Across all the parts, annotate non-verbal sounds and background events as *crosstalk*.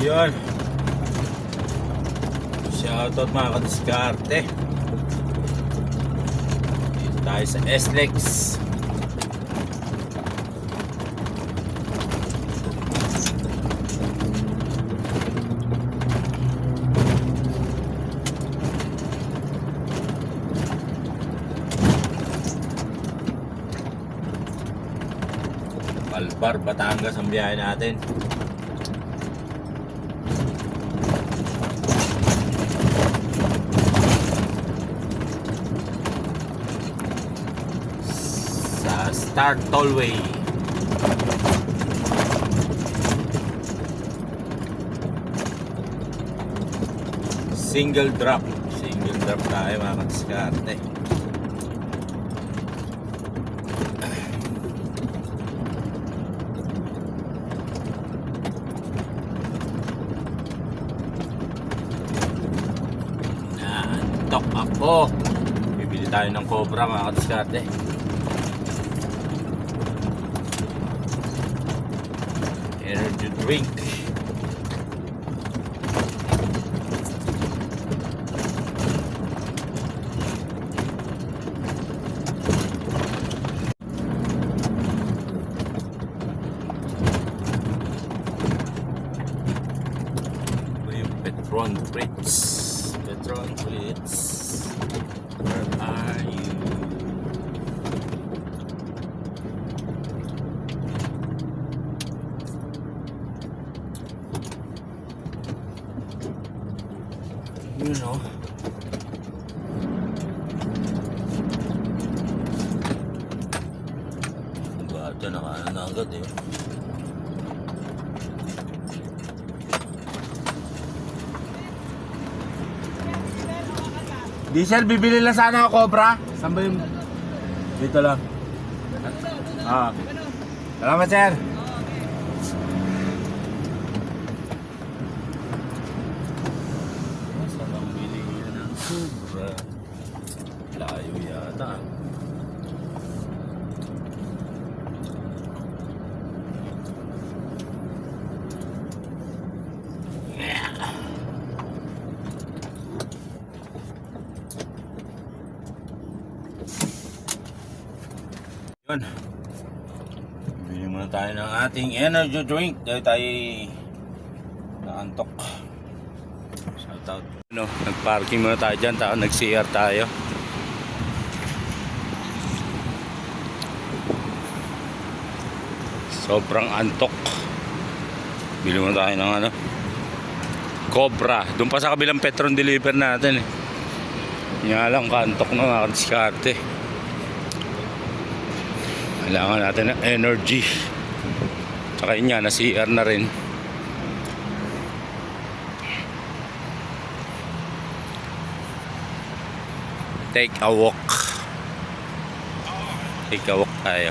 Yun. Shoutout mga kadiskarte. Dito tayo sa SLEX. Malbar, Batangas ang biyahe natin. Star Tollway. Single drop. Single drop tayo mga kaskarte. Nantok ako. Bibili tayo ng cobra mga kaskarte. 2020. Nakaano na agad eh. Diesel, bibili lang sana ako Cobra. Saan ba yung... Dito lang. Ah. Salamat, sir. Saan ang bilihan ng sobra? Layo yata. Yun. Bili muna tayo ng ating energy drink dahil tayo naantok. Shout out. No, nag-parking muna tayo dyan, tapos nag-CR tayo. Sobrang antok. Bili muna tayo ng ano. Cobra. Doon pa sa kabilang Petron deliver natin eh. Nga lang, kantok na mga diskarte. Kailangan natin ng energy. Tsaka yun nga, na-CR na rin. Take a walk. Take a walk tayo.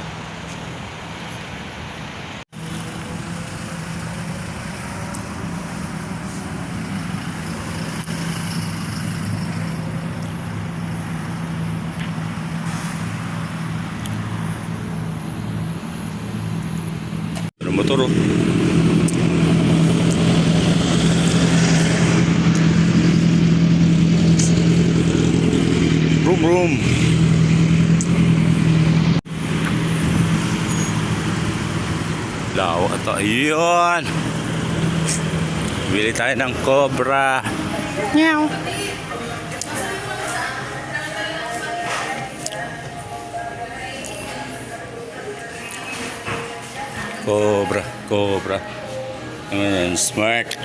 Pero motor oh. Vroom vroom. Lawa to. Ayun. Bili tayo ng Cobra. Meow. Cobra, Cobra. Ayan, smart.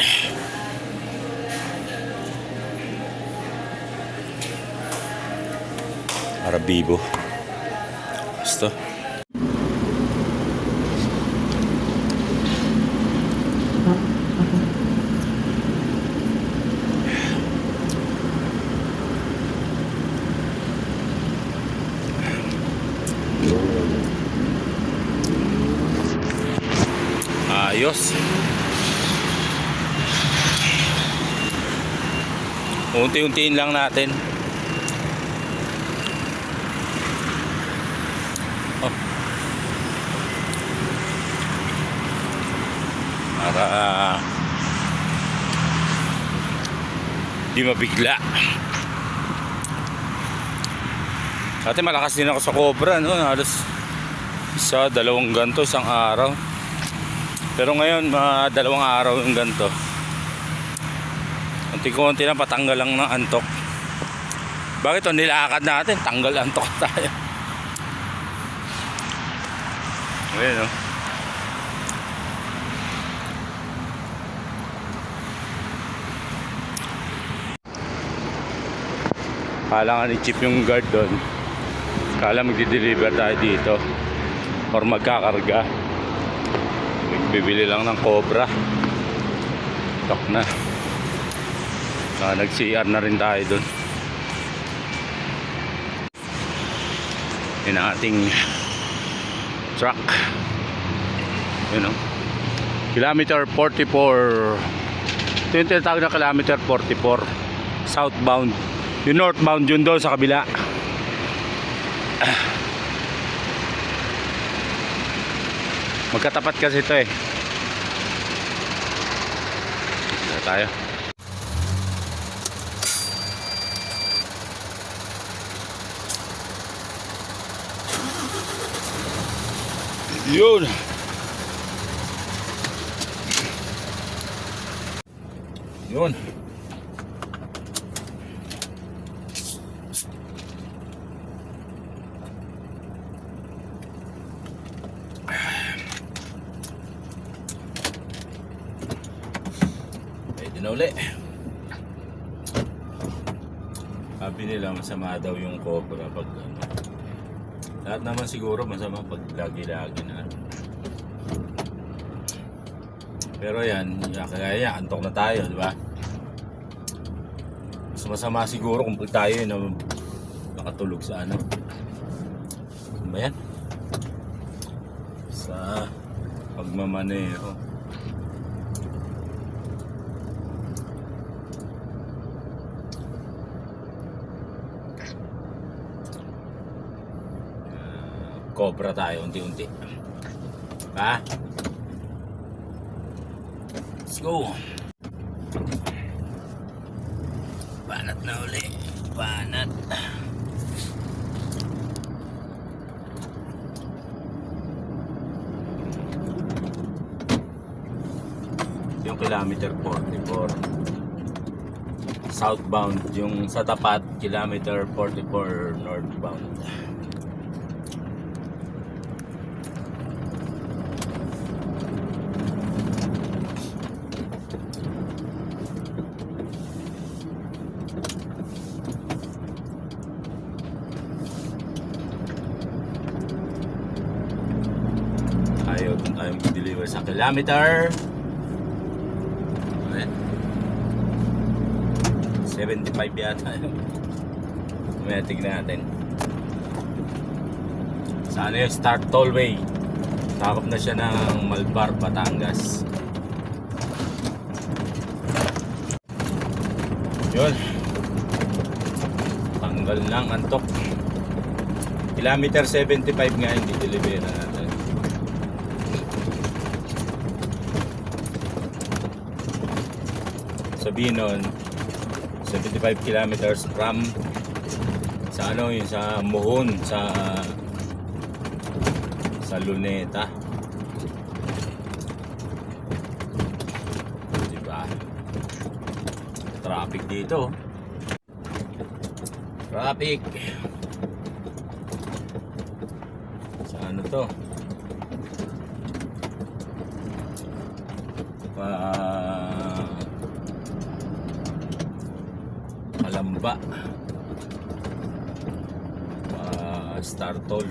Para. Ayos. Unti-untiin lang natin. Oh. Para Di mabigla. Dati malakas din ako sa cobra, no? Halos isa, dalawang ganto isang araw. Pero ngayon, mga dalawang araw yung ganto. Konti-konti na patanggal lang ng antok. Bakit ito nilakad natin? Tanggal antok *laughs* tayo. Ayan, no? Kala nga ni Chip yung guard doon. Kala magdi-deliver tayo dito. Or magkakarga. Bibili lang ng cobra. Tok na. Saka nag-CR na rin tayo doon. Yun ang ating truck. Yun o. Kilometer 44. Ito yung na kilometer 44. Southbound. Yung northbound yun doon sa kabila. Magkatapat kasi ito eh. Dito tayo. Yun. Yun. Pwede na uli. Sabi nila masama daw yung cobra pag ano. Lahat naman siguro masama pag lagi-lagi na. Pero yan, kaya yan, antok na tayo, di ba? Mas masama siguro kung tayo na nakatulog sa ano. Ano ba yan? Sa pagmamaneho. Cobra tayo unti-unti. Ha? Let's go. Banat na uli. Banat. Yung kilometer 44. Southbound. Yung sa tapat, kilometer 44 northbound. Ayaw kung tayo mag-deliver sa kilometer. Ayan. 75 yata. *laughs* Mamaya tignan natin. Sa ano yung start tollway. Takop na siya ng Malbar, Batangas. Yun. Tanggal lang antok. Kilometer 75 nga hindi deliver na nun 75 kilometers from sa ano yung sa Mohon sa sa Luneta. Diba? Traffic dito. Traffic! Sa ano to Kalamba uh, Startol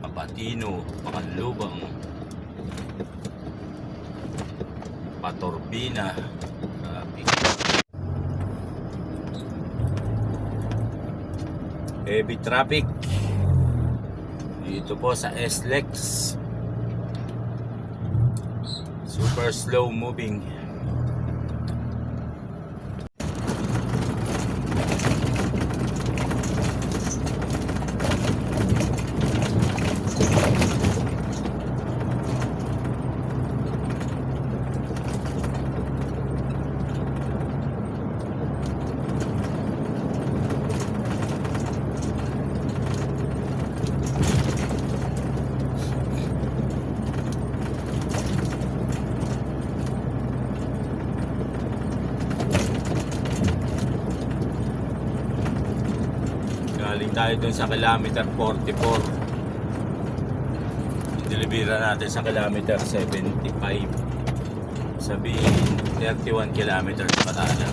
Papatino Pakanlubang Patorbina Traffic. Heavy traffic. Dito po sa SLEX super slow moving tayo dun sa kilometer 44. Delibera natin sa kilometer 75. Sabihin, 31 kilometers pa tayo.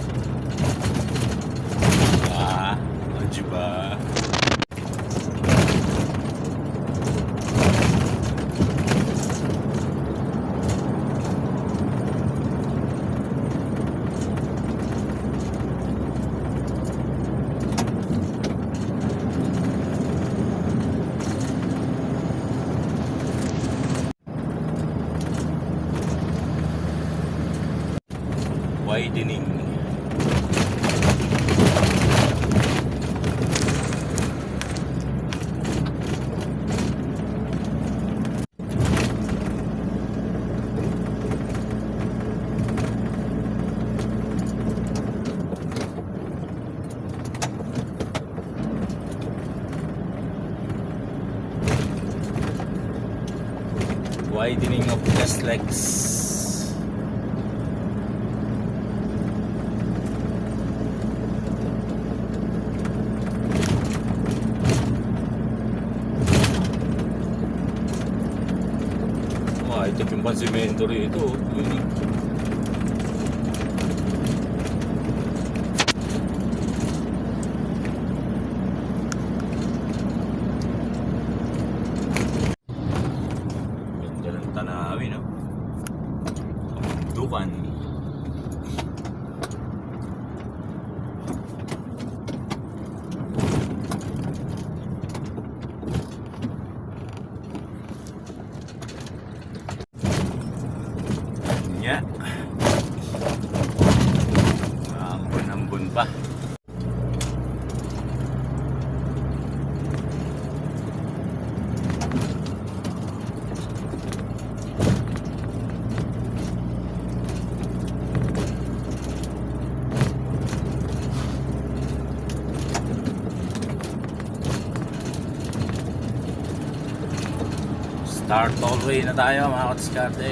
Ah, o diba? Widening. Widening of gas Wah, ito yung pansimento rito. Yun eh. Ganda ng tanawin, no? Dukan. Nya. Ambon-ambon pa. Start all way na tayo mga katsiskarte.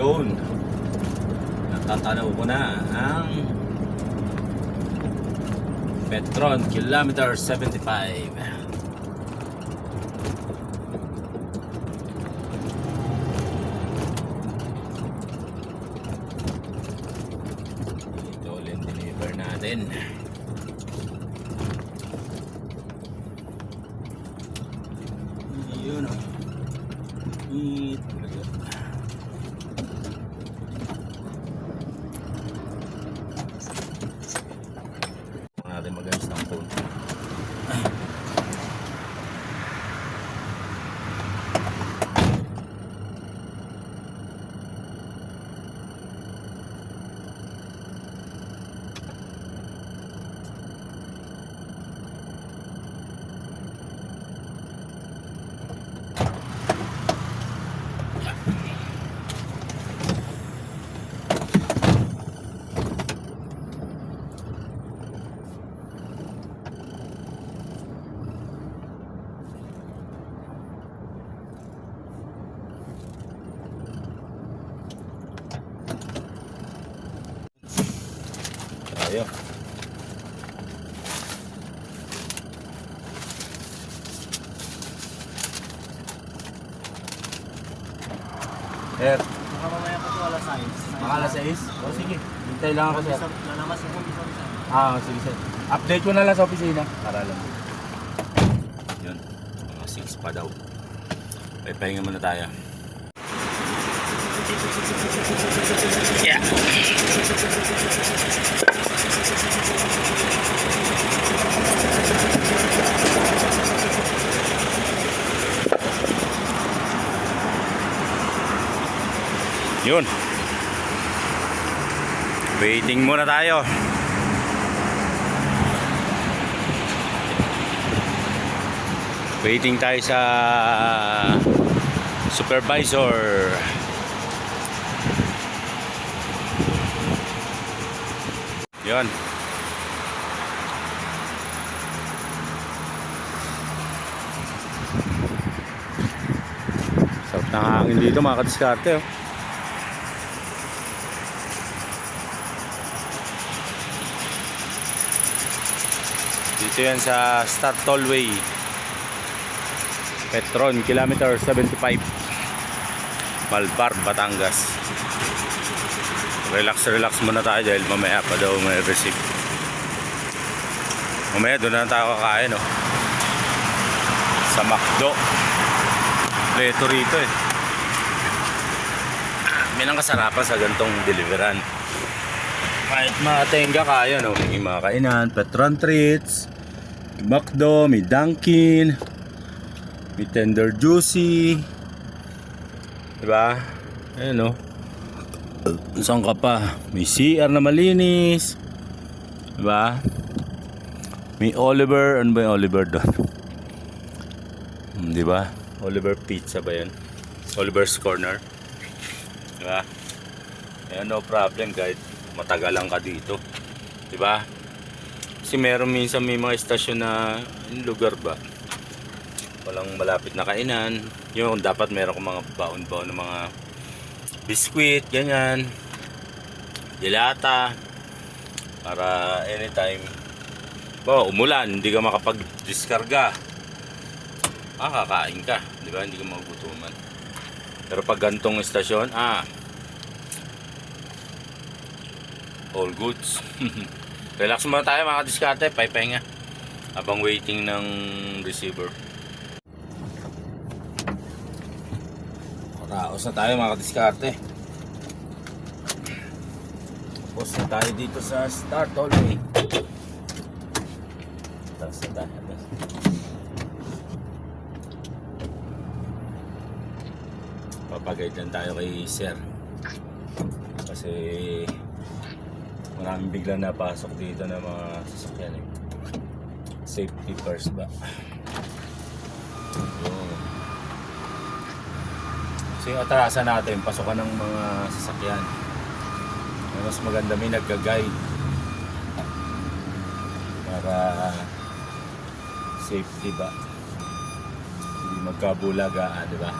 Yun. Natatanaw ko na ang Petron Kilometer 75. Ito ulit deliver natin. Yun o. Ito. Tayo. Sir, Baka mamaya pa ito alas 6. Mga alas 6? O sige, hintay lang ako sir. Lalabas ako isa. Ah, sige sir. Update ko na lang sa opisina. Para lang. yun. Mga 6 pa daw. Pahinga muna tayo. Yeah. Yun. Waiting muna tayo. Waiting tayo sa supervisor. Yun. Sarap ng hangin dito mga kadiskarte. Oh. Dito yan sa Star Tollway. Petron, kilometer 75. Malbar, Batangas. Relax, relax muna tayo dahil mamaya pa daw may receive. Mamaya doon na tayo kakain, no? Sa McDo. Pleto rito, eh. May nang kasarapan sa gantong deliveran. Kahit mga tenga kaya, no? May mga kainan, Petron Treats, McDo, may Dunkin, may Tender Juicy. Diba? Ayan, no? Saan ka pa? May CR na malinis. Diba? May Oliver. Ano ba yung Oliver doon? Hmm, Diba? Oliver Pizza ba yan? Oliver's Corner. Diba? Ayan, no problem kahit matagal lang ka dito. Diba? Kasi meron minsan may mga estasyon na lugar ba? Walang malapit na kainan. Yung dapat meron kong mga baon-baon ng mga biskwit, ganyan. Dilata. Para anytime. Bo, umulan, hindi ka makapag-diskarga. Ah, kakain ka. Di ba? Hindi ka magugutuman. Pero pag gantong estasyon, ah, all goods. *laughs* Relax muna tayo mga diskarte, paipahinga. Habang waiting ng receiver. Raos na tayo mga diskarte. Tapos na tayo dito sa Start Tollway. Tapos na tayo. Papagay lang tayo kay Sir. Kasi maraming biglang napasok dito ng mga sasakyan eh. Safety first ba? Yun. So yung atrasan natin, pasukan ng mga sasakyan. Mas maganda may nagka-guide. Para safety ba? Hindi magkabulagaan, di ba?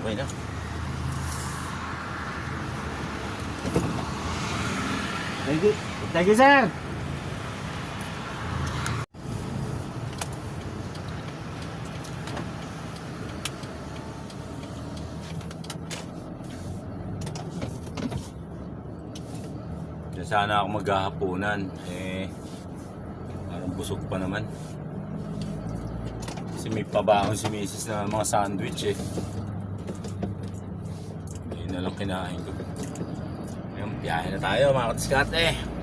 Okay na. Thank you. Sir. Sana ako maghahaponan. Eh, parang busog pa naman. Kasi may pabaon si Mrs. na mga sandwich eh. Yun na lang kinain ko. Ngayon, biyahe na tayo mga katiskate. Yun,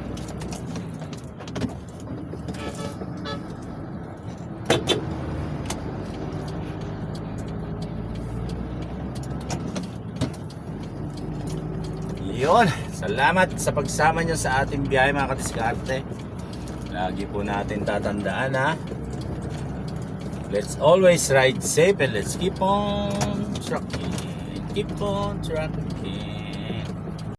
salamat sa pagsama nyo sa ating biyahe mga katiskarte. Lagi po natin tatandaan ha. Let's always ride safe and let's keep on trucking. Keep on trucking.